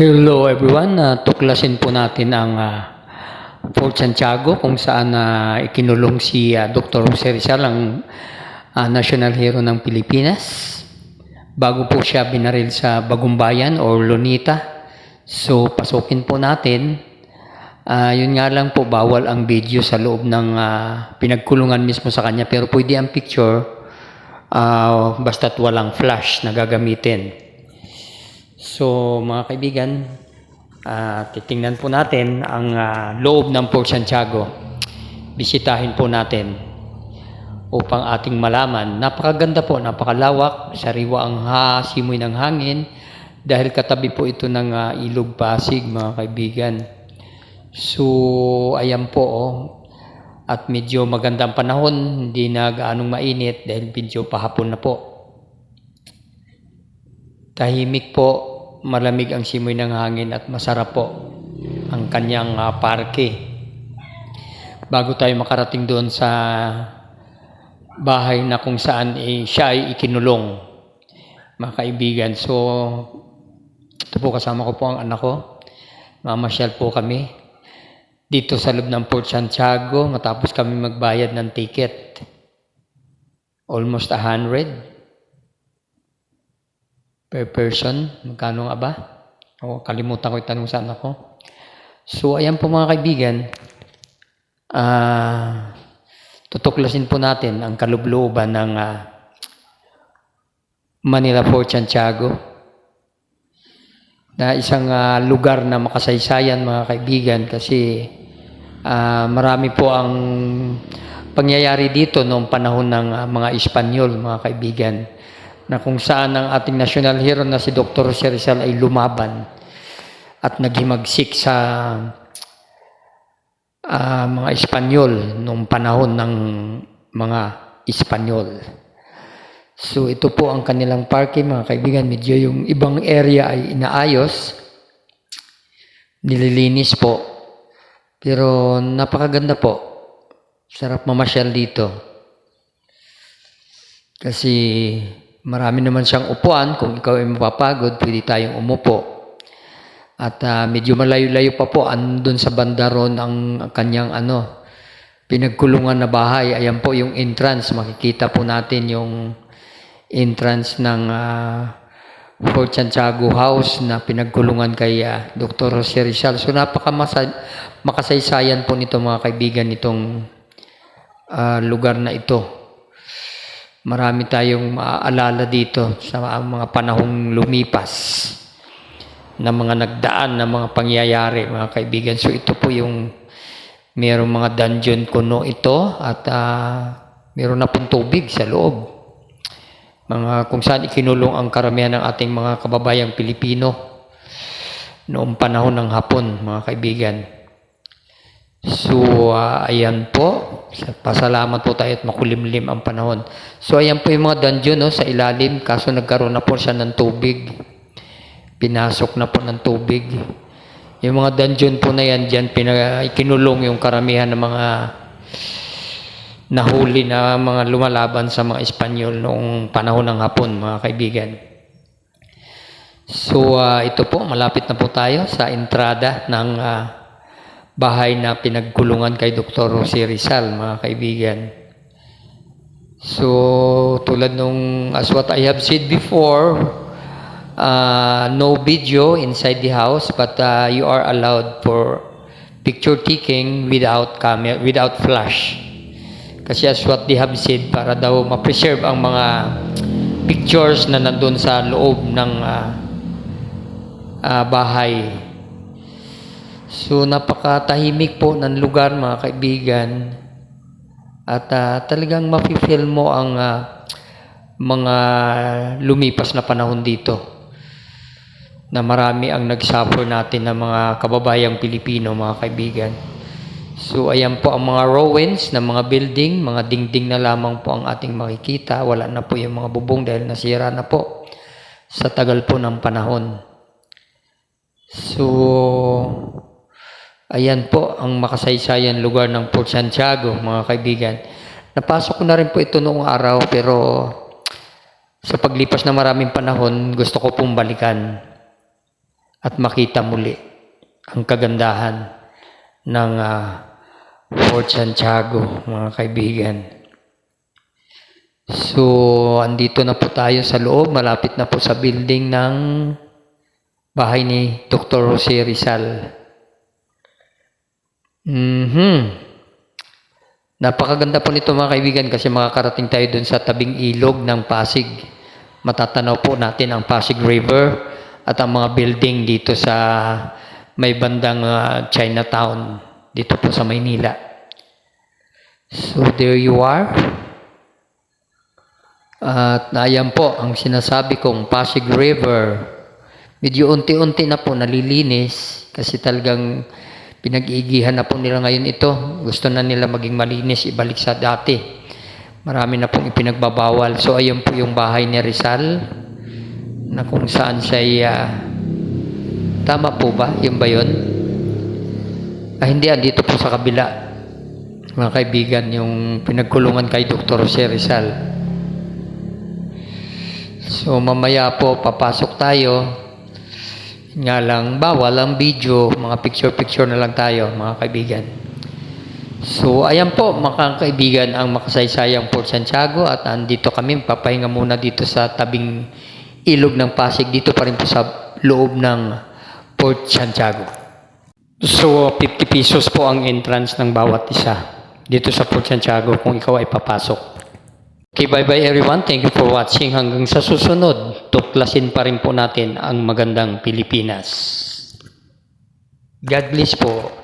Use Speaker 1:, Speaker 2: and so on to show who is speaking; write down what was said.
Speaker 1: Hello everyone, uh, tuklasin po natin ang ah, Fort Santiago kung saan ah, ikinulong si ah, Dr. Jose Rizal ang ah, national hero ng Pilipinas bago po siya binaril sa Bagumbayan or Lonita. So pasukin po natin. Ah, yun nga lang po bawal ang video sa loob ng ah, pinagkulungan mismo sa kanya pero pwede ang picture ah, basta't walang flash na gagamitin. So mga kaibigan, ah, titingnan po natin ang ah, loob ng Port Santiago. Bisitahin po natin upang ating malaman. Napakaganda po, napakalawak, sariwa ang ha, simoy ng hangin dahil katabi po ito ng ah, ilog Pasig mga kaibigan. So ayan po oh. At medyo magandang panahon, hindi na gaanong mainit dahil medyo pahapon na po. Tahimik po, malamig ang simoy ng hangin at masarap po ang kanyang ah, parke. Bago tayo makarating doon sa bahay na kung saan eh, siya ay ikinulong, mga kaibigan. So, ito po kasama ko po ang anak ko. Mamasyal po kami dito sa loob ng Port Santiago matapos kami magbayad ng ticket. Almost a hundred per person. Magkano nga ba? O, kalimutan ko itanong sa anak ko. So, ayan po mga kaibigan. Ah, tutuklasin po natin ang kalublooban ng ah, Manila Fort Santiago na isang ah, lugar na makasaysayan mga kaibigan kasi ah, marami po ang pangyayari dito noong panahon ng ah, mga Espanyol mga kaibigan na kung saan ang ating national hero na si Dr. Jose Rizal ay lumaban at naghimagsik sa ah, mga Espanyol noong panahon ng mga Espanyol. So ito po ang kanilang parking mga kaibigan. Medyo yung ibang area ay inaayos. Nililinis po. Pero napakaganda po. Sarap mamasyal dito. Kasi marami naman siyang upuan. Kung ikaw ay mapapagod, pwede tayong umupo. At ah, medyo malayo-layo pa po. Andun sa bandaron ang kanyang ano, pinagkulungan na bahay. Ayan po yung entrance. Makikita po natin yung entrance ng ah, Fort Santiago House na pinagkulungan kay ah, Dr. Jose Rizal. So napaka makasaysayan po nito mga kaibigan nitong ah, lugar na ito. Marami tayong maaalala dito sa mga panahong lumipas na mga nagdaan na mga pangyayari mga kaibigan. So ito po yung merong mga dungeon kuno ito at ah, meron na pong tubig sa loob mga kung saan ikinulong ang karamihan ng ating mga kababayang Pilipino noong panahon ng hapon, mga kaibigan. So, ah, ayan po. Pasalamat po tayo at makulimlim ang panahon. So, ayan po yung mga dungeon no, sa ilalim. Kaso nagkaroon na po siya ng tubig. Pinasok na po ng tubig. Yung mga dungeon po na yan, dyan pina, ikinulong yung karamihan ng mga nahuli na mga lumalaban sa mga Espanyol noong panahon ng hapon, mga kaibigan. So, ah, ito po, malapit na po tayo sa entrada ng ah, bahay na pinagkulungan kay Dr. Jose Rizal, mga kaibigan. So, tulad nung, as what I have said before, uh, no video inside the house, but uh, you are allowed for picture taking without camera, without flash. Kasi as what they have said, para daw ma-preserve ang mga pictures na nandun sa loob ng ah, ah, bahay. So, napakatahimik po ng lugar, mga kaibigan. At ah, talagang mafe-feel mo ang ah, mga lumipas na panahon dito na marami ang nagsuffer natin ng mga kababayang Pilipino, mga kaibigan. So, ayan po ang mga ruins ng mga building, mga dingding na lamang po ang ating makikita. Wala na po yung mga bubong dahil nasira na po sa tagal po ng panahon. So, ayan po ang makasaysayan lugar ng Port Santiago, mga kaibigan. Napasok ko na rin po ito noong araw pero sa paglipas ng maraming panahon, gusto ko pong balikan. at makita muli ang kagandahan ng ah, Fort Santiago, mga kaibigan. So, andito na po tayo sa loob. Malapit na po sa building ng bahay ni Dr. Jose Rizal. Mhm. Napakaganda po nito mga kaibigan kasi makakarating tayo dun sa tabing ilog ng Pasig. Matatanaw po natin ang Pasig River at ang mga building dito sa may bandang ah, Chinatown dito po sa Maynila. So there you are. At ayan po ang sinasabi kong Pasig River. Medyo unti-unti na po nalilinis kasi talagang pinag-iigihan na po nila ngayon ito. Gusto na nila maging malinis, ibalik sa dati. Marami na pong ipinagbabawal. So ayan po yung bahay ni Rizal na kung saan siya ah, tama po ba? Yung ba yun? Ah, hindi, andito po sa kabila. Mga kaibigan, yung pinagkulungan kay Dr. Jose Rizal. So mamaya po papasok tayo. Nga lang, bawal ang video, mga picture-picture na lang tayo, mga kaibigan. So, ayan po, mga kaibigan, ang makasaysayang Port Santiago at andito kami, papahinga muna dito sa tabing ilog ng Pasig, dito pa rin po sa loob ng Port Santiago. So, 50 pesos po ang entrance ng bawat isa dito sa Port Santiago kung ikaw ay papasok. Okay, bye-bye everyone. Thank you for watching. Hanggang sa susunod, tuklasin pa rin po natin ang magandang Pilipinas. God bless po.